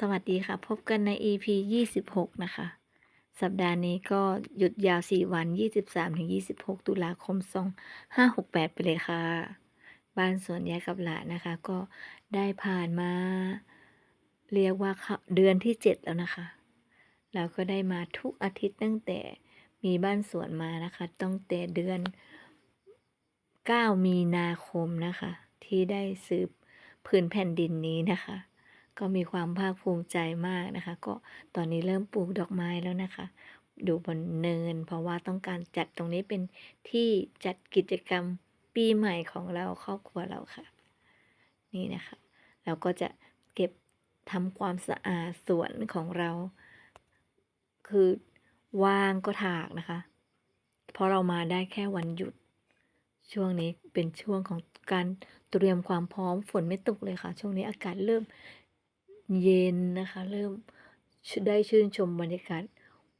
สวัสดีค่ะ พบกันใน EP 26 นะคะ สัปดาห์นี้ก็หยุดยาว 4 วัน 23-26 ตุลาคม 2568 ไปเลยค่ะ บ้านสวนยายกับหลานนะคะ ก็ได้ผ่านมา เรียกว่าเดือนที่ 7 แล้วนะคะ เราก็ได้มาทุกอาทิตย์ตั้งแต่มีบ้านสวนมานะคะ ตั้งแต่เดือน 9 มีนาคมนะคะ ที่ได้สืบพื้นแผ่นดินนี้นะคะ ก็มีความภาคภูมิใจมากนะคะ ก็ตอนนี้เริ่มปลูกดอกไม้แล้วนะคะ อยู่บนเนิน เพราะว่าต้องการจัดตรงนี้เป็นที่จัดกิจกรรมปีใหม่ของเราครอบครัวเราค่ะ นี่นะคะ เราก็จะเก็บทำความสะอาดสวนของเรา คือวางก็ถากนะคะ เพราะเรามาได้แค่วันหยุด ช่วงนี้เป็นช่วงของการเตรียมความพร้อมฝนไม่ตกเลยค่ะ ช่วงนี้อากาศเริ่ม เย็นนะคะ เริ่มได้ชื่นชมบรรยากาศ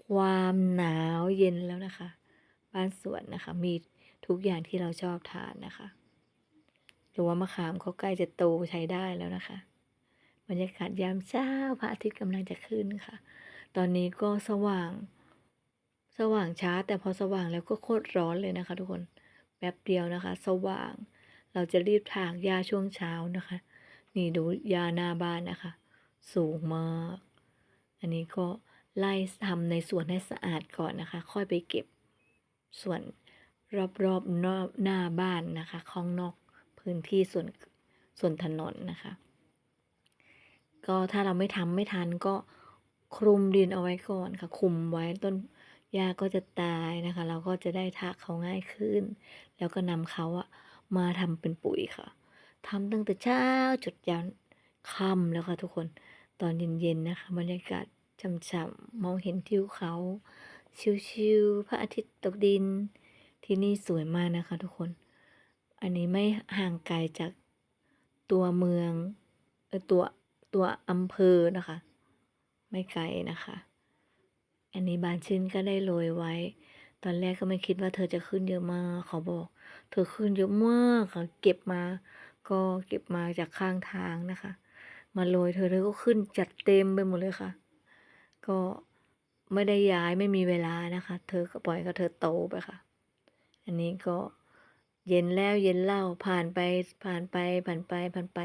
ความหนาวเย็นแล้วนะคะ บ้านสวนนะคะ มีทุกอย่างที่เราชอบทานนะคะหรือว่ามะขามเขาใกล้จะโตใช้ได้แล้วนะคะ บรรยากาศยามเช้าพระอาทิตย์กำลังจะขึ้นค่ะ ตอนนี้ก็สว่าง สว่างช้า แต่พอสว่างแล้วก็โคตรร้อนเลยนะคะ ทุกคนแป๊บเดียวนะคะ สว่าง เราจะรีบถากหญ้าช่วงเช้านะคะ นี่ดูหญ้าหน้าบ้านนะคะ สูงมาก อันนี้ก็ไล่ทำในสวนให้สะอาดก่อนนะคะ ค่อยไปเก็บส่วนรอบๆนอกหน้าบ้านนะคะข้างนอกพื้นที่ส่วนส่วนถนนนะคะ ก็ถ้าเราไม่ทำไม่ทันก็คลุมดินเอาไว้ก่อนค่ะ คุมไว้ต้นหญ้าก็จะตายนะคะ เราก็จะได้ทากเขาง่ายขึ้น แล้วก็นำเขาอะมาทำเป็นปุ๋ยค่ะทำตั้งแต่เช้าจุดยัน ค่ำแล้วค่ะทุกคนตอนเย็นๆนะคะบรรยากาศช่ำๆมองเห็นทิวเขา ชิวๆพระอาทิตย์ตกดิน ที่นี่สวยมากนะคะทุกคน อันนี้ไม่ห่างไกลจากตัวเมืองเออตัวตัวอำเภอนะคะ ไม่ไกลนะคะ อันนี้บานชื่นก็ได้โรยไว้ ตอนแรกก็ไม่คิดว่าเธอจะขึ้นเยอะมากขาบอก เธอขึ้นเยอะมากค่ะเก็บมา ก็เก็บมาจากข้างทางนะคะ มาโรยเธอเธอก็ขึ้นจัดเต็มไปหมดเลยค่ะ ก็ไม่ได้ย้ายไม่มีเวลานะคะ เธอก็ปล่อยก็เธอโตไปค่ะ อันนี้ก็เย็นแล้วเย็นเล่าผ่านไปผ่านไปผ่านไปผ่านไป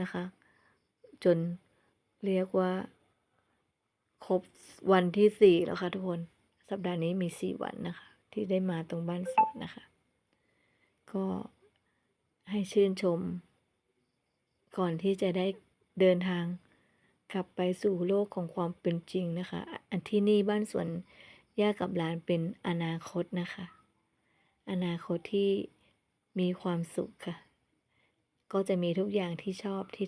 นะคะ จนเรียกว่า ครบวันที่สี่แล้วค่ะทุกคน สัปดาห์นี้มีสี่วันนะคะ ที่ได้มาตรงบ้านสวนนะคะ ก็ให้ชื่นชม ก่อนที่จะได้ เดินทางกลับไปสู่โลกของความเป็นจริงนะคะ อันที่นี่บ้านสวนย่ากับหลานเป็นอนาคตนะคะ อนาคตที่มีความสุขค่ะ ก็จะมีทุกอย่างที่ชอบที่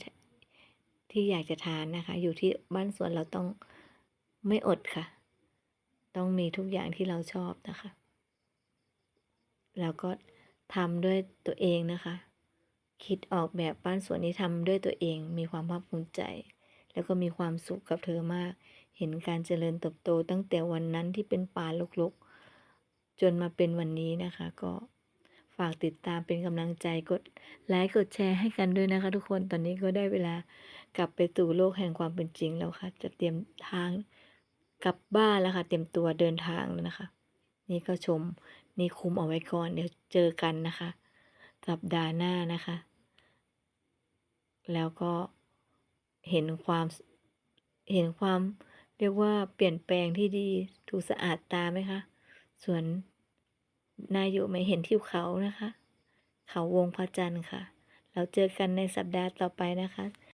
ที่อยากจะทานนะคะ อยู่ที่บ้านสวนเราต้องไม่อดค่ะ ต้องมีทุกอย่างที่เราชอบนะคะ แล้วก็ทำด้วยตัวเองนะคะ คิดออกแบบบ้านสวนนี้ทำด้วยตัวเอง มีความภาคภูมิใจ แล้วก็มีความสุขกับเธอมาก เห็นการเจริญเติบโต ตั้งแต่วันนั้นที่เป็นป่ารกๆ จนมาเป็นวันนี้นะคะ ก็ฝากติดตามเป็นกำลังใจกดไลค์กดแชร์ให้กันด้วยนะคะ ทุกคนตอนนี้ก็ได้เวลากลับไปสู่โลกแห่งความเป็นจริงแล้วค่ะ จะเตรียมทางกลับบ้านแล้วค่ะ เตรียมตัวเดินทางแล้วนะคะ นี่ก็ชมนี่คุมเอาไว้ก่อนเดี๋ยวเจอกันนะคะ สัปดาห์หน้านะคะ แล้วก็เห็นความเห็นความเรียกว่าเปลี่ยนแปลงที่ดีถูสะอาดตาไหมคะส่วนนายอยู่ไม่เห็นทิวเขานะคะ เขาวงพระจันทร์ค่ะ เราเจอกันในสัปดาห์ต่อไปนะคะ